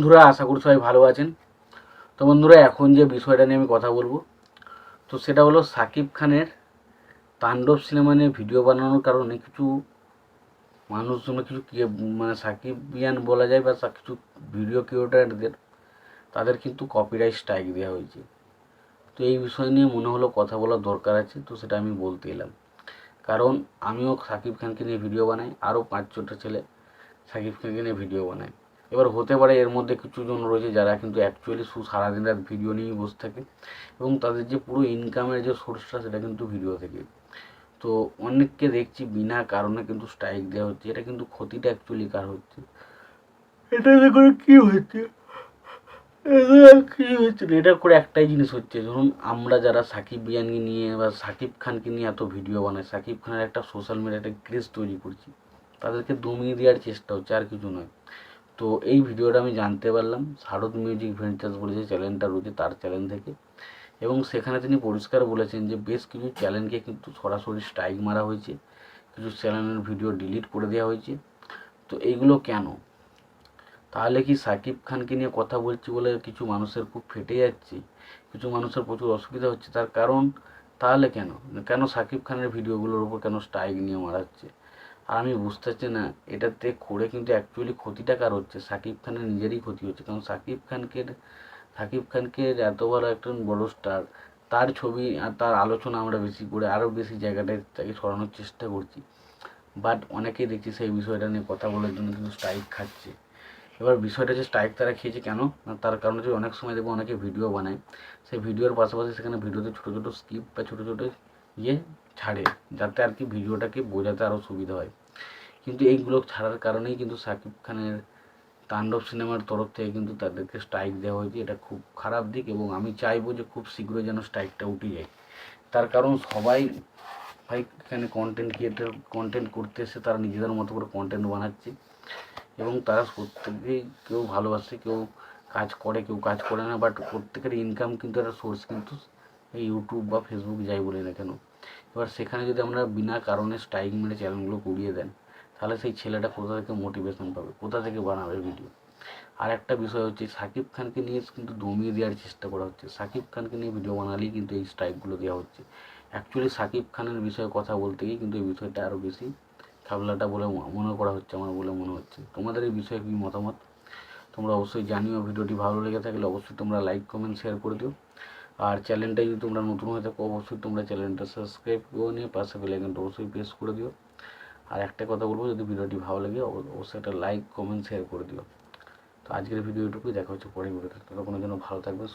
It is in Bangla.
বন্ধুরা, আশা করি সবাই ভালো আছেন। তো বন্ধুরা, এখন যে বিষয়টা নিয়ে আমি কথা বলব, তো সেটা হলো সাকিব খানের তাণ্ডব সিনেমা নিয়ে ভিডিও বানানোর কারণে কিছু মানুষজন, কিছু মানে সাকিবিয়ান বলা যায় বা কিছু ভিডিও ক্রিয়েটারদের, তাদের কিন্তু কপিরাইট স্ট্রাইক দেওয়া হয়েছে। তো এই বিষয় নিয়ে মনে হলো কথা বলার দরকার আছে, তো সেটা আমি বলতে এলাম। কারণ আমিও সাকিব খানকে নিয়ে ভিডিও বানাই, আরও পাঁচ ছটা ছেলে সাকিব খানকে নিয়ে ভিডিও বানায়। এবার হতে পারে এর মধ্যে কিছু জন রয়েছে যারা কিন্তু অ্যাকচুয়ালি শু সারাদিন রাত ভিডিও নিয়েই বসে থাকে এবং তাদের যে পুরো ইনকামের যে সোর্সটা সেটা কিন্তু ভিডিও থেকে। তো অনেককে দেখছি বিনা কারণে কিন্তু স্ট্রাইক দেওয়া হচ্ছে। এটা কিন্তু ক্ষতিটা অ্যাকচুয়ালি কার হচ্ছে? এটা করে কী হচ্ছে? কী হচ্ছে? এটা করে একটাই জিনিস হচ্ছে ধরুন আমরা যারা সাকিব বিয়ানকে নিয়ে বা সাকিব খানকে নিয়ে এত ভিডিও বানাই সাকিব খানের একটা সোশ্যাল মিডিয়াতে ক্রেজ তৈরি করছি তাদেরকে দমিয়ে দেওয়ার চেষ্টা হচ্ছে আর কিছু নয়। তো এই ভিডিওটা আমি জানতে পারলাম। শারদ মিউজিক ভেঞ্চার্স বলে যে চ্যানেলটা রয়েছে তার চ্যানেল থেকে। এবং সেখানে তিনি পরিষ্কার বলেছেন যে, বেশ কিছু চ্যানেলকে কিন্তু সরাসরি স্ট্রাইক মারা হয়েছে। কিছু চ্যানেলের ভিডিও ডিলিট করে দেওয়া হয়েছে। তো এইগুলো কেন? তাহলে কি সাকিব খানকে নিয়ে কথা বলছি বলে কিছু মানুষের খুব ফেটে যাচ্ছে? কিছু মানুষের প্রচুর অসুবিধা হচ্ছে। তার কারণ তাহলে কেন? কেন সাকিব খানের ভিডিওগুলোর উপর কেন স্ট্রাইক নিয়ে মারা হচ্ছে? আর আমি বুঝতে পারছি না, এটাতে করে কিন্তু অ্যাকচুয়ালি ক্ষতিটা কার হচ্ছে? সাকিব খানের নিজেরই ক্ষতি হচ্ছে। কারণ সাকিব খানকে সাকিব খানকে এত বড় একজন বড় স্টার তার ছবি আর তার আলোচনা আমরা বেশি করে আরও বেশি জায়গাটায় তাকে সরানোর চেষ্টা করছি। বাট অনেকেই দেখছি সেই বিষয়টা নিয়ে কথা বলার জন্য কিন্তু স্ট্রাইক খাচ্ছে। এবার বিষয়টা যে স্ট্রাইক তারা খেয়েছে কেন? না, তার কারণ হচ্ছে অনেক সময় দেখব অনেকে ভিডিও বানায়। সেই ভিডিওর পাশাপাশি সেখানে ভিডিওতে ছোটো ছোটো স্কিপ বা ছোটো ছোটো ইয়ে ছাড়ে, যাতে আর কি ভিডিওটাকে বোঝাতে আরও সুবিধা হয়। কিন্তু এইগুলো ছাড়ার কারণেই কিন্তু সাকিব খানের তাণ্ডব সিনেমার তরফ থেকে কিন্তু তাদেরকে স্ট্রাইক দেওয়া হয়েছে। এটা খুব খারাপ দিক এবং আমি চাইব যে খুব শীঘ্রই যেন স্ট্রাইকটা উঠে যায়। তার কারণ সবাই ভাই এখানে কন্টেন্ট ক্রিয়েটার কন্টেন্ট করতে এসে তারা নিজেদের মতো করে কন্টেন্ট বানাচ্ছে এবং তারা প্রত্যেকেই কেউ ভালোবাসে, কেউ কাজ করে, কেউ কাজ করে না বাট প্রত্যেকের ইনকাম কিন্তু একটা সোর্স কিন্তু এই ইউটিউব বা ফেসবুক যাই বলি না কেন এবার সেখানে যদি আমরা বিনা কারণে স্ট্রাইক মেরে চ্যানেলগুলো উড়িয়ে দেন, তাহলে সেই ছেলেটা কোথা থেকে মোটিভেশন পাবে? কোথা থেকে বানাবে ভিডিও আর একটা বিষয় হচ্ছে, সাকিব খানকে নিয়ে কিন্তু দমিয়ে দেওয়ার চেষ্টা করা হচ্ছে। সাকিব খানকে নিয়ে ভিডিও বানালেই কিন্তু এই স্ট্রাইকগুলো দেওয়া হচ্ছে। অ্যাকচুয়ালি সাকিব খানের বিষয়ে কথা বলতে গিয়ে কিন্তু এই বিষয়টা আরও বেশি খাবলাটা বলে মনে করা হচ্ছে, আমার বলে মনে হচ্ছে। তোমাদের এই বিষয়ে কী মতামত? তোমরা অবশ্যই জানিও, ভিডিওটি ভালো লেগে থাকলে অবশ্যই তোমরা লাইক কমেন্ট শেয়ার করে দিও। আর চ্যানেলটা যদি তোমরা নতুন হয়ে থাকো, অবশ্যই তোমরা চ্যানেলটা সাবস্ক্রাইব করে নিয়ে পাশে বেলাইকনটা অবশ্যই প্রেস করে দিও। আর একটা কথা বলব, যদি ভিডিওটি ভালো লাগে, অব- অবশ্যই একটা লাইক কমেন্ট শেয়ার করে দিও। তো আজকের ভিডিও এটুকুই দেখা হচ্ছে পরের ভিডিওতে। ততক্ষণের জন্য ভালো থাকবে